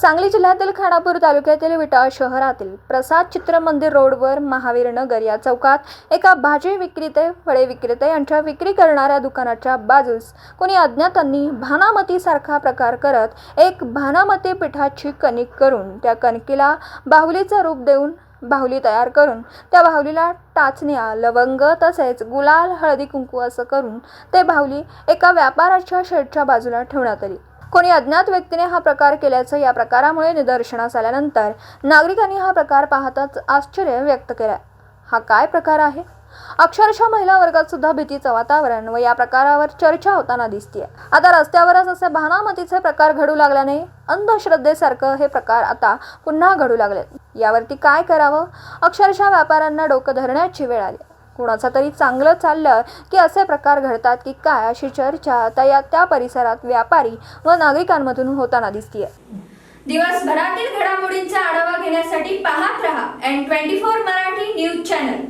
सांगली जिल्ह्यातील खानापूर तालुक्यातील विटाळ शहरातील प्रसाद चित्र मंदिर रोडवर महावीर नगर या चौकात एका भाजी विक्रेते फळे विक्रेते यांच्या विक्री करणाऱ्या दुकानाच्या बाजूस कोणी अज्ञातांनी भानामतीसारखा प्रकार करत एक भानामती पिठाची कणिक करून त्या कणकीला बाहुलीचं रूप देऊन बाहुली तयार करून त्या बाहुलीला टाचण्या लवंग तसेच गुलाल हळदी कुंकू असं करून ते बाहुली एका व्यापाराच्या शेडच्या बाजूला ठेवण्यात आली. कोणी अज्ञात व्यक्तीने हा प्रकार केल्याचं या प्रकारामुळे निदर्शनास आल्यानंतर नागरिकांनी हा प्रकार पाहताच आश्चर्य व्यक्त केलं. हा काय प्रकार आहे? अक्षरशः महिला वर्गात सुद्धा भीतीचं वातावरण व या प्रकारावर चर्चा होताना दिसते आता रस्त्यावरच असे भानामतीचे प्रकार घडू लागल्याने अंधश्रद्धेसारखं हे प्रकार आता पुन्हा घडू लागले यावरती काय करावं? अक्षरशः व्यापाऱ्यांना डोकं धरण्याची वेळ आली. कुणाचं तरी चांगलं चाललं की असे प्रकार घडतात की काय अशी चर्चा आता या त्या परिसरात व्यापारी व नागरिकांमधून होताना दिसतीये. दिवसभरातील घडामोडींचा आढावा घेण्यासाठी पाहत रहा N twenty four Marathi news channel